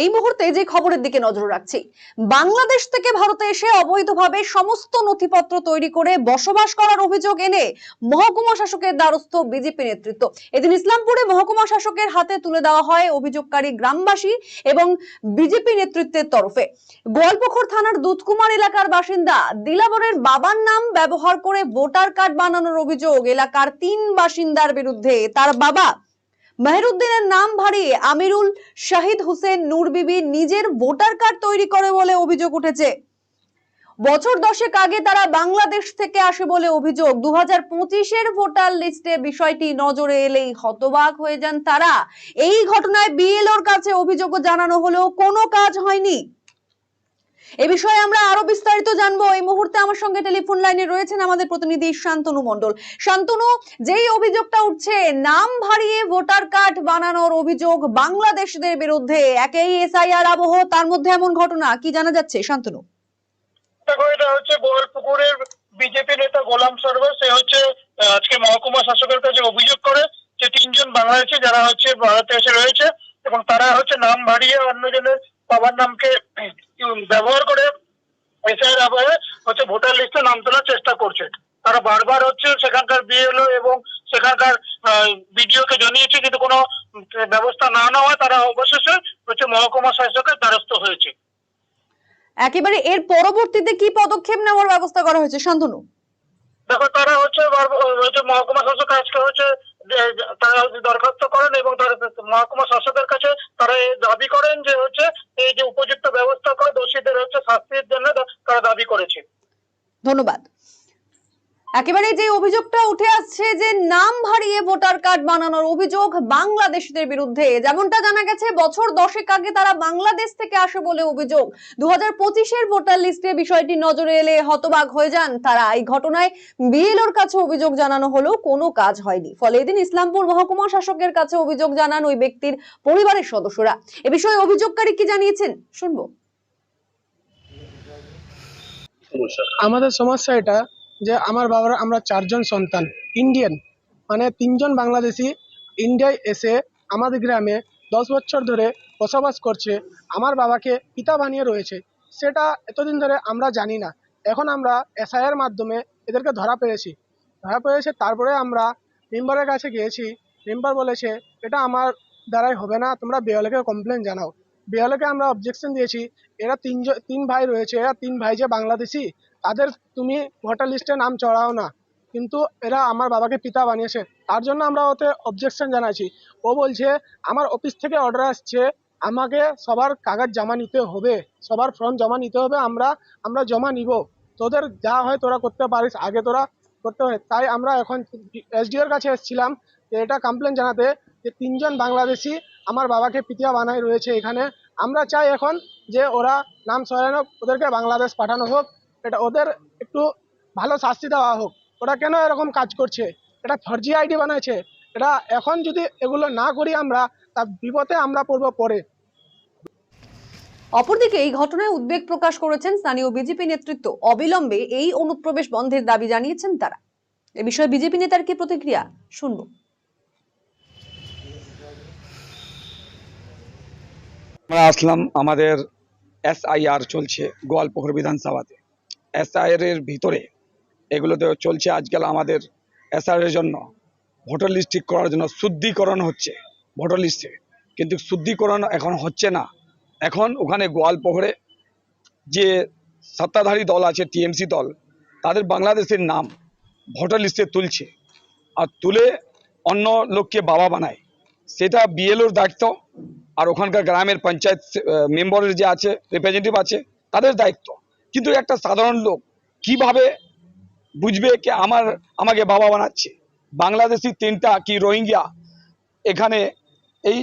এই মুহূর্তে যে খবরের দিকে নজর রাখছি, বাংলাদেশ থেকে ভারতে এসে অবৈধভাবে সমস্ত নথিপত্র তৈরি করে বসবাস করার অভিযোগ এনে মহকুমা শাসকের দ্বারস্থ বিজেপি নেতৃত্ব। এদিন ইসলামপুরে মহকুমা শাসকের হাতে তুলে দেওয়া হয় অভিযোগকারী গ্রামবাসী এবং বিজেপি নেতৃত্বের তরফে। গোয়ালপুকুর থানার দুধকুমার এলাকার বাসিন্দা দিলাবরের বাবার নাম ব্যবহার করে ভোটার কার্ড বানানোর অভিযোগ এলাকার তিন বাসিন্দার বিরুদ্ধে। তার বাবা মেহরুদ্দিনের নাম ভারিয়ে আমিরুল শাহিদ হুসেন নুরবিবি নিজের ভোটার কার্ড তৈরি করে বলে অভিযোগ উঠেছে। বছর দশেক আগে তারা বাংলাদেশ থেকে আসে বলে অভিযোগ। দু হাজার পঁচিশের ভোটার লিস্টে বিষয়টি নজরে এলেই হতবাক হয়ে যান তারা। এই ঘটনায় বিএলওর কাছে অভিযোগও জানানো হলেও কোনো কাজ হয়নি। এ বিষয়ে আমরা আরও বিস্তারিত জানব। এই মুহূর্তে আমার সঙ্গে টেলিফোন লাইনে রয়েছেন আমাদের প্রতিনিধি শান্তনু মণ্ডল। শান্তনু, যেই অভিযোগটা উঠছে, নাম ভারিয়ে ভোটার কার্ড বানানোর অভিযোগ বাংলাদেশদের বিরুদ্ধে, একেই এসআইআর আবহ, তার মধ্যে এমন ঘটনা, কি জানা যাচ্ছে? শান্তনু। দেখো, এটা হচ্ছে গোয়ালপুকুরের বিজেপি নেতা গোলাম সরওয়ার সে হচ্ছে আজকে মহকুমা শাসকের কাছে অভিযোগ করে যে তিনজন বাংলাদেশি যারা হচ্ছে ভারতে এসে রয়েছে এবং তারা হচ্ছে নাম ভারিয়ে অন্যজনের বাবার নামকে ব্যবহার করে এসআইয়ের আবহে হচ্ছে ভোটার লিস্টে নাম তোলার চেষ্টা করছে। তারা বারবার হচ্ছে সেখানকার বিএলও এবং সেখানকার বিডিও কে জানিয়েছে কিন্তু কোনো ব্যবস্থা না নেওয়া তারা অবশেষে হচ্ছে মহকুমা শাসকের দ্বারস্থ হয়েছে। একেবারে এর পরবর্তীতে কি পদক্ষেপ নেওয়ার ব্যবস্থা করা হয়েছে? শান্তনু। দেখো তারা হচ্ছে মহকুমা শাসক আজকে হচ্ছে তারা দরখাস্ত করেন এবং তারা মহকুমা শাসকের কাছে তারা দাবি করেন যে হচ্ছে এই যে উপযুক্ত ব্যবস্থা করে দোষীদের হচ্ছে শাস্তির জন্য তারা দাবি করেছে। ধন্যবাদ। একেবারে যে অভিযোগটা উঠে আসছে যে নাম ভারিয়ে ভোটার কার্ড বানানোর অভিযোগ বাংলাদেশিদের বিরুদ্ধে, যেমনটা জানা গেছে, বছর দশেক আগে তারা বাংলাদেশ থেকে আসে বলে অভিযোগ। দু পঁচিশের ভোটার লিস্টে বিষয়টি নজরে এলে হতবাক হয়ে যান তারা। এই ঘটনায় বিএলওর কাছে অভিযোগ জানানো হলেও কোনো কাজ হয়নি। ফলে এদিন ইসলামপুর মহকুমা শাসকের কাছে অভিযোগ জানান ওই ব্যক্তির পরিবারের সদস্যরা। এ বিষয়ে অভিযোগকারী কি জানিয়েছেন? শুনব। আমাদের সমস্যা এটা যে আমার বাবার, আমরা চারজন সন্তান ইন্ডিয়ান মানে তিনজন বাংলাদেশি ইন্ডিয়ায় এসে আমাদের গ্রামে দশ বছর ধরে বসবাস করছে। আমার বাবাকে পিতা বানিয়ে রয়েছে। সেটা এতদিন ধরে আমরা জানি না। এখন আমরা এসআইয়ের মাধ্যমে এদেরকে ধরা পেয়েছি। ধরা পেয়েছে, তারপরে আমরা মেম্বারের কাছে গিয়েছি। মেম্বার বলেছে, এটা আমার দ্বারাই হবে না, তোমরা বিএলকে কমপ্লেন জানাও। বিএলকে আমরা অবজেকশন দিয়েছি, এরা তিনজন, তিন ভাই রয়েছে, এরা তিন ভাই যে বাংলাদেশি তাদের তুমি ভোটার লিস্টে নাম চড়াও না। কিন্তু এরা আমার বাবাকে পিতা বানিয়েছে। তার জন্য আমরা ওতে অবজেকশন জানাচ্ছি ও বলছে, আমার অফিস থেকে অর্ডার আসছে। আমাকে সবার কাগজ জমা নিতে হবে। সবার ফর্ম জমা নিতে হবে। আমরা আমরা জমা নিব। তোদের যা হয় তোরা করতে পারিস। আগে তোরা করতে হয়। তাই আমরা এখন এসডিওর কাছে এসেছিলাম এটা কমপ্লেন জানাতে যে, তিনজন বাংলাদেশি আমার বাবাকে পিতিয়া বানায় রয়েছে এখানে। আমরা চাই এখন যে, ওরা নাম সরানো ওদেরকে বাংলাদেশ পাঠানো হোক। এটা ওদের একটু ভালো শাস্তি দেওয়া হোক। ওরা কেন এরকম কাজ করছে? এটা ফর্জি আইডি বানাইছে। এটা এখন যদি এগুলো না করি আমরা তার বিপদে আমরা পড়ব পরে। অপরদিকে এই ঘটনায় উদ্বেগ প্রকাশ করেছেন স্থানীয় বিজেপি নেতৃত্ব। অবিলম্বে এই অনুপ্রবেশ বন্ধের দাবি জানিয়েছেন তারা। এ বিষয়ে বিজেপি নেতার কি প্রতিক্রিয়া শুনব। আমরা আসলাম আমাদের এসআইআর চলছে গোয়ালপুকুর বিধানসভাতে। এসআইআর এর ভিতরে এগুলোতে চলছে আজকাল আমাদের এসআইআর এর জন্য। ভোটার লিস্ট ঠিক করার জন্য শুদ্ধিকরণ হচ্ছে ভোটার লিস্টে কিন্তু শুদ্ধিকরণ এখন হচ্ছে না। এখন ওখানে গোয়ালপুকুরে যে সত্তাধারী দল আছে, টিএমসি দল, তাদের বাংলাদেশের নাম ভোটার লিস্টে তুলছে। আর তুলে অন্য লোককে বাবা বানায়। সেটা বিএলওর দায়িত্ব, আর ওখানকার গ্রামের পঞ্চায়েত মেম্বারের যে আছে রিপ্রেজেন্টেটিভ আছে, তাদের দায়িত্ব। কিন্তু একটা সাধারণ লোক কীভাবে বুঝবে কে আমার আমাকে বাবা বানাচ্ছে? বাংলাদেশি তিনটা কি রোহিঙ্গা? এখানে এই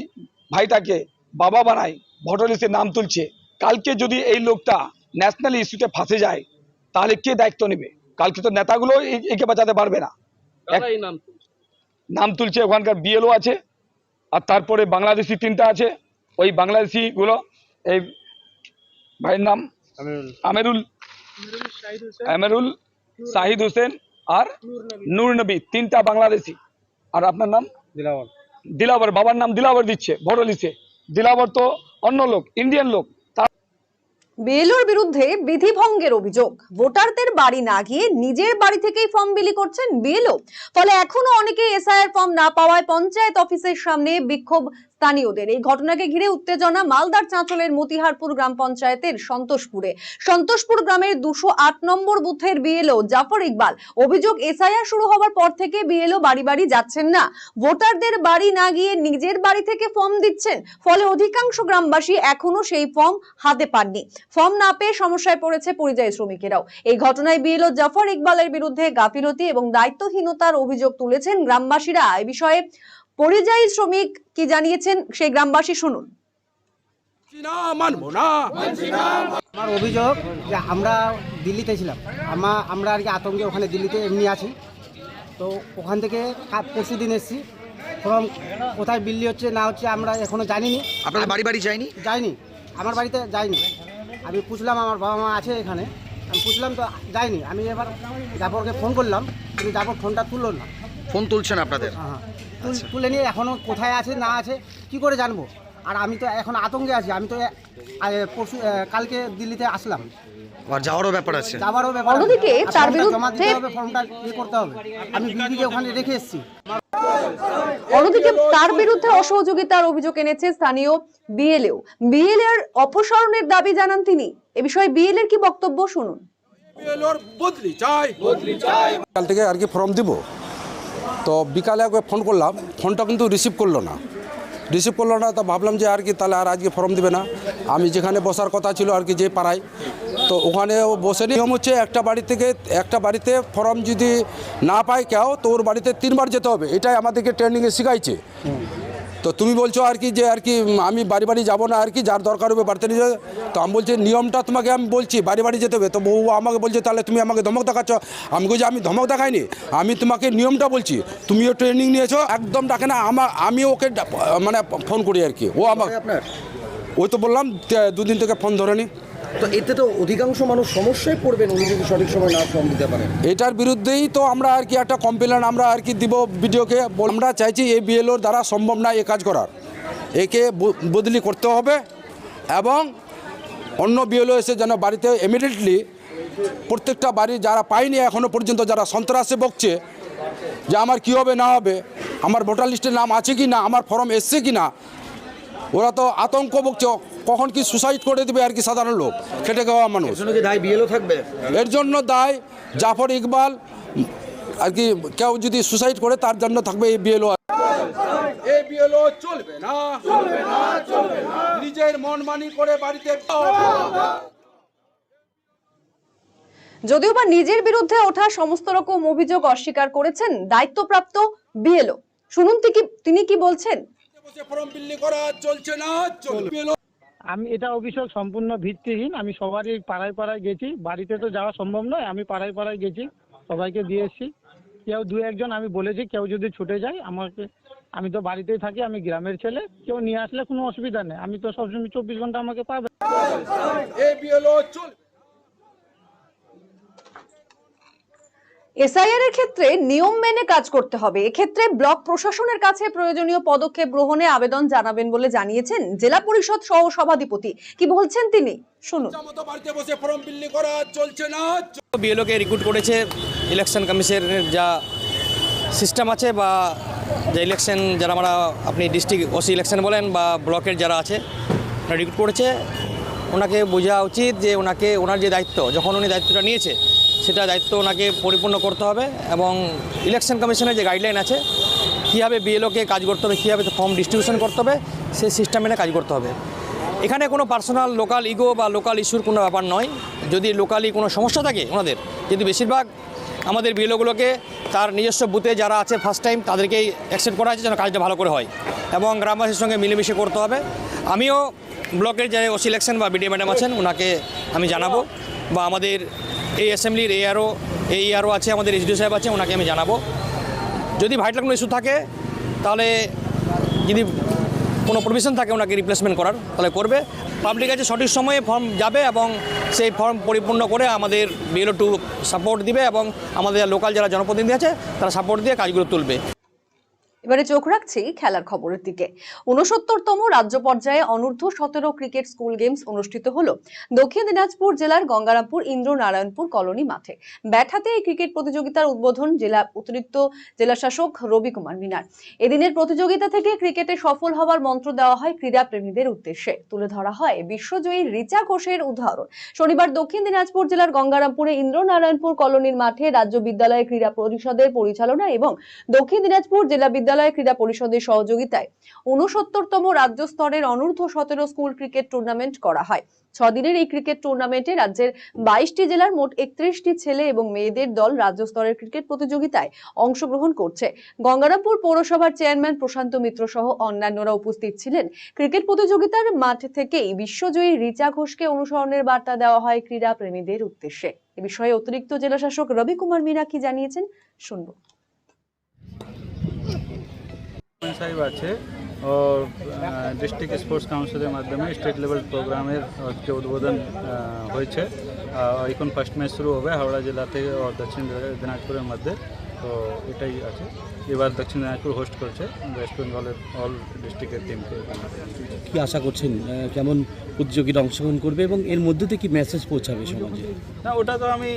ভাইটাকে বাবা বানায় ভোটার লিস্টে নাম তুলছে। কালকে যদি এই লোকটা ন্যাশনাল ইস্যুতে ফাঁসে যায় তাহলে কে দায়িত্ব নেবে? কালকে তো নেতাগুলো একে বাঁচাতে পারবে না। নাম তুলছে। ওখানকার বিএলও আছে আর তারপরে বাংলাদেশি তিনটা আছে। ওই বাংলাদেশি গুলো এই ভাইয়ের নাম আমেরুল। আমেরুল। শাহিদ হোসেন। আর নূর নবী। তিনটা বাংলাদেশি। আর আপনার নাম? দিলাবর বাবার নাম দিলাবর দিচ্ছে তো অন্য লোক ইন্ডিয়ান লোক। বিএলওর বিরুদ্ধে বিধি ভঙ্গের অভিযোগ। ভোটারদের বাড়ি না গিয়ে নিজের বাড়ি থেকেই ফর্ম বিলি করছেন বিএলও ফলে এখনও অনেকে এসআইআর ফর্ম না পাওয়ায় পঞ্চায়েত অফিসের সামনে বিক্ষোভ স্থানীয়দের। এই ঘটনাকে ঘিরে উত্তেজনা মালদার চাঁচলের মতিহারপুর গ্রাম পঞ্চায়েতের সন্তোষপুরে। সন্তোষপুর গ্রামের দুশো আট নম্বর বুথের বিএলও জাফর ইকবাল অভিযোগ এসআইআর শুরু হওয়ার পর থেকে বিএলও বাড়ি বাড়ি যাচ্ছেন না। ভোটারদের বাড়ি না গিয়ে নিজের বাড়ি থেকে ফর্ম দিচ্ছেন, ফলে অধিকাংশ গ্রামবাসী এখনও সেই ফর্ম হাতে পাননি। ফর্ম না পেয়ে সমস্যায় পড়েছে পরিযায়ী শ্রমিকেরাও। এই ঘটনায় বিএলও জাফর ইকবালের বিরুদ্ধে গাফিলতি এবং দায়িত্বহীনতার অভিযোগ তুলেছেন গ্রামবাসীরা। এ বিষয়ে পরিযায়ী শ্রমিক কি জানিয়েছেন সেই গ্রামবাসী শুনুন। না। আমার অভিযোগ যে আমরা দিল্লিতে ছিলাম। আমা আমরা আর কি আতঙ্কে ওখানে দিল্লিতে এমনি আছি। তো ওখান থেকে পরশু দিন এসেছি। ফর্ম কোথায় বিল্লি হচ্ছে না হচ্ছে আমরা এখনও জানিনি। আপনার বাড়ি বাড়ি যায়নি? যাইনি। আমার বাড়িতে যাইনি। আমি পুছলাম আমার বাবা মা আছে এখানে। আমি পুছলাম তো যাইনি। আমি এবার জাফরকে ফোন করলাম কিন্তু জাফর ফোনটা তুললো না। ফোন তুলছেন আপনাদের? হ্যাঁ তুলে নিয়ে এখনও কোথায় আছে না আছে কি করে জানব? আর আমি তো এখন আতঙ্কে আছি আমি তো পরশু কালকে দিল্লিতে আসলাম। আর যাওয়ারও ব্যাপার আছে। যাবারও ব্যাপার অন্যদিকে তার ফর্মটা জমা দিতে বিরুদ্ধে- হবে ফর্মটা ইয়ে করতে হবে। আমি বিবিকে ওখানে রেখে এসেছি। অন্যদিকে তার বিরুদ্ধে অসহযোগিতার অভিযোগ এনেছে স্থানীয় বিএলএও বিএলএর অপসারণের দাবি জানান তিনি। এ বিষয়ে কি বক্তব্য শুনুন। বদলি চাই। বদলি চাই। কাল থেকে আর কি ফর্ম দিব? তো বিকালে একবার ফোন করলাম। ফোনটা কিন্তু রিসিভ করল না। রিসিভ করল না, তো ভাবলাম যে আর কি, তাহলে আর আজকে ফর্ম দেবে না। আমি যেখানে বসার কথা ছিল আর কি, যে পাড়ায়। তো ওখানে ও বসে নিয়ম হচ্ছে একটা বাড়ি থেকে, একটা বাড়িতে ফর্ম যদি না পায় কেউ, তো ওর বাড়িতে তিনবার যেতে হবে। এটাই আমাদেরকে ট্রেনিংয়ে শিখাইছে। তো তুমি বলছো আর কি যে আর কি আমি বাড়ি বাড়ি যাব না আর কি যার দরকার হবে বাড়িতে নিয়ে। তো আমি বলছি নিয়মটা তোমাকে আমি বলছি বাড়ি বাড়ি যেতে হবে। তো বউ আমাকে বলছে তাহলে তুমি আমাকে ধমক দেখাচ্ছ। আমি বলছি আমি ধমক দেখাইনি আমি তোমাকে নিয়মটা বলছি। তুমিও ট্রেনিং নিয়েছো একদম ডাকে না আমার আমি ওকে মানে ফোন করি আর কি। ও আমাকে ওই তো বললাম দুদিন থেকে ফোন ধরে ধরেনি। তো এতে তো অধিকাংশ মানুষ সমস্যায় পড়বেন, উনি যদি সঠিক সময় না ফর্ম দিতে পারেন। এটার বিরুদ্ধেই তো আমরা আর কি একটা কমপ্লেন আমরা আর কি দিব ভিডিওকে আমরা চাইছি এই বিএলওর দ্বারা সম্ভব না এ কাজ করার। একে বদলি করতে হবে এবং অন্য বিএলও এসে যেন বাড়িতে ইমিডিয়েটলি প্রত্যেকটা বাড়ি যারা পায়নি এখনও পর্যন্ত, যারা সন্ত্রাসে বকছে যে আমার কি হবে, না হবে, আমার ভোটার লিস্টের নাম আছে কি না আমার ফর্ম এসছে কি না ওরা তো আতঙ্ক বকছে কখন কি সুসাইড করে দেবে আর কি সাধারণ লোক? খেটে খাওয়া মানুষ। এর জন্য দায় বিএলও থাকবে? এর জন্য দায় জাফর ইকবাল। আর কি কেউ যদি সুসাইড করে তার জন্য থাকবে এই বিএলও এই বিএলও চলবে না চলবে না চলবে না। নিজের মন করে বাড়িতে যদিও বা নিজের বিরুদ্ধে ওঠা সমস্ত রকম অভিযোগ অস্বীকার করেছেন দায়িত্বপ্রাপ্ত বিএলও শুনুন তিনি- তিনি কি বলছেন? ফর্ম বিল্লি করা চলছে না চলবে আমি এটা অভিযোগ সম্পূর্ণ ভিত্তিহীন আমি সবারই পাড়ায় পাড়ায় গেছি বাড়িতে তো যাওয়া সম্ভব নয় আমি পাড়ায় পাড়ায় গেছি সবাইকে দিয়ে এসেছি। কেউ দু একজন আমি বলেছি কেউ যদি ছুটে যায় আমাকে আমি তো বাড়িতেই থাকি আমি গ্রামের ছেলে কেউ নিয়ে আসলে কোনো অসুবিধা নেই আমি তো সবসময় চব্বিশ ঘণ্টা আমাকে পাবে এই বিএলও চলবে এসআইআর এর ক্ষেত্রে নিয়ম মেনে কাজ করতে হবে। এক্ষেত্রে ব্লক প্রশাসনের কাছে প্রয়োজনীয় পদক্ষেপ গ্রহণে আবেদন জানাবেন বলে জানিয়েছেন জেলা পরিষদ সহ সভাধিপতি। কি বলছেন তিনি? শুনুন। বসে ফর্ম বিল্লি করা চলছে না। বিএলওকে রিক্রুট করেছে ইলেকশন কমিশনের যা সিস্টেম আছে বা যে ইলেকশন যারা আমরা আপনি ডিস্ট্রিক্ট ওসি ইলেকশন বলেন বা ব্লকের যারা আছে রিক্রুট করেছে। ওনাকে বোঝা উচিত যে ওনাকে ওনার যে দায়িত্ব যখন উনি দায়িত্বটা নিয়েছে সেটা দায়িত্ব ওনাকে পরিপূর্ণ করতে হবে এবং ইলেকশন কমিশনের যে গাইডলাইন আছে, কীভাবে বিএলওকে কাজ করতে হবে, কীভাবে ফর্ম ডিস্ট্রিবিউশন করতে হবে, সেই সিস্টেম মেনে কাজ করতে হবে। এখানে কোনো পার্সোনাল লোকাল ইগো বা লোকাল ইস্যুর কোনো ব্যাপার নয়। যদি লোকালি কোনো সমস্যা থাকে ওনাদের, কিন্তু বেশিরভাগ আমাদের বিএলওগুলোকে তার নিজস্ব বুথে যারা আছে ফার্স্ট টাইম তাদেরকেই অ্যাকসেপ্ট করা হয়েছে যেন কাজটা ভালো করে হয় এবং গ্রামবাসীর সঙ্গে মিলেমিশে করতে হবে। আমিও ব্লকের যে ওসি ইলেকশন বা বিডিও ম্যাডাম আছেন, ওনাকে আমি জানাব বা আমাদের এই অ্যাসেম্বলির এআরও এই এআরও আছে, আমাদের এসডিও সাহেব আছে, ওনাকে আমি জানাব। যদি ভাইটাল কোনো ইস্যু থাকে, তাহলে যদি কোনো প্রভিশন থাকে ওনাকে রিপ্লেসমেন্ট করার, তাহলে করবে। পাবলিক আছে, সঠিক সময়ে ফর্ম যাবে এবং সেই ফর্ম পরিপূর্ণ করে আমাদের বিএলও টু সাপোর্ট দিবে এবং আমাদের লোকাল যারা জনপ্রতিনিধি আছে, তারা সাপোর্ট দিয়ে কাজগুলো তুলবে। এবারে চোখ রাখছি খেলার খবরের দিকে। উনসত্তরতম রাজ্য পর্যায়ে অনূর্ধ্ব সতেরো ক্রিকেট স্কুল গেমস অনুষ্ঠিত হলো। দক্ষিণ দিনাজপুর জেলার গঙ্গারামপুর ইন্দ্রনারায়ণপুর কলোনি মাঠে। ব্যাঠাতে এই ক্রিকেট প্রতিযোগিতার উদ্বোধন জেলা অতিরিক্ত জেলা শাসক রবি কুমার মিনার। এদিনের প্রতিযোগিতা থেকে ক্রিকেটে সফল হওয়ার মন্ত্র দেওয়া হয় ক্রীড়া প্রেমীদের উদ্দেশ্যে। তুলে ধরা হয় বিশ্বজয়ী রিচা ঘোষের উদাহরণ। শনিবার দক্ষিণ দিনাজপুর জেলার গঙ্গারামপুরে ইন্দ্রনারায়ণপুর কলোনির মাঠে রাজ্য বিদ্যালয় ক্রীড়া পরিষদের পরিচালনা এবং দক্ষিণ দিনাজপুর জেলা বিদ্যালয় ক্রীড়া পরিষদের সহযোগিতায় উনসত্তরতম রাজ্য স্তরের অনূর্ধ্ব সতেরো স্কুল ক্রিকেট টুর্নামেন্ট করা হয়। ছদিনের এই ক্রিকেট টুর্নামেন্টে রাজ্যের বাইশটি জেলার মোট একত্রিশটি ছেলে এবং মেয়েদের দল রাজ্য স্তরের ক্রিকেট প্রতিযোগিতায় অংশগ্রহণ করছে। গঙ্গারামপুর পৌরসভার চেয়ারম্যান প্রশান্ত মিত্র সহ অন্যান্যরা উপস্থিত ছিলেন। ক্রিকেট প্রতিযোগিতার মাঠ থেকেই বিশ্বজয়ী রিচা ঘোষকে অনুসরণের বার্তা দেওয়া হয় ক্রীড়া প্রেমীদের উদ্দেশ্যে। এ বিষয়ে অতিরিক্ত জেলা শাসক রবি কুমার মিনা কি জানিয়েছেন শুনব। সাহেব আছে ও ডিস্ট্রিক্ট স্পোর্টস কাউন্সিলের মাধ্যমে স্টেট লেভেল প্রোগ্রামের আজকে উদ্বোধন আহ, হয়েছে আহ, এখন ফার্স্ট ম্যাচ শুরু হবে হাওড়া জেলা থেকে ও দক্ষিণ দিনাজপুরের মধ্যে তো এটাই আছে এবার দক্ষিণ দিনাজপুর হোস্ট করছে ওয়েস্ট বেঙ্গলের অল ডিস্ট্রিক্টের টিমকে কি। আশা করছেন কেমন প্রতিযোগীরা অংশগ্রহণ করবে এবং এর মধ্যে থেকে কি মেসেজ পৌঁছাবে সমাজে? না ওটা তো আমি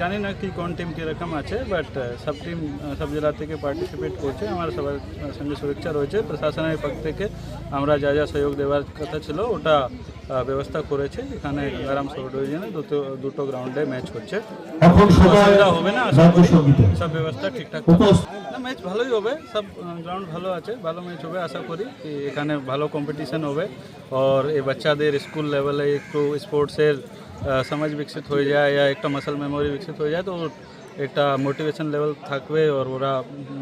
জানি না কি কোন টিম কীরকম আছে বাট সব টিম সব জেলা থেকে পার্টিসিপেট করছে। আমার সবার সঙ্গে সুরক্ষা রয়েছে। প্রশাসনের পক্ষ থেকে আমরা যা যা সহযোগ দেওয়ার কথা ছিল ওটা ব্যবস্থা করেছে। এখানে গঙ্গারাম সব ডিভিশনে দুটো দুটো গ্রাউন্ডে ম্যাচ হচ্ছে। অসুবিধা হবে না সব ব্যবস্থা ঠিকঠাক ম্যাচ ভালোই হবে। সব গ্রাউন্ড ভালো আছে, ভালো ম্যাচ হবে আশা করি। এখানে ভালো কম্পিটিশন হবে। আর এই বাচ্চাদের স্কুল লেভেলে একটু স্পোর্টসের সমাজ বিকশিত হয়ে যায় বা একটা মাসল মেমোরি বিকশিত হয়ে যায়, তো একটা মোটিভেশন লেভেল থাকবে আর ওরা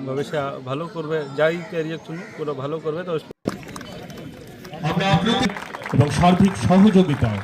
ভবিষ্যৎ ভালো করবে। যাই ক্যারিয়ার চুনুক ওরা ভালো করবে, তো এবং সার্বিক সহযোগিতায়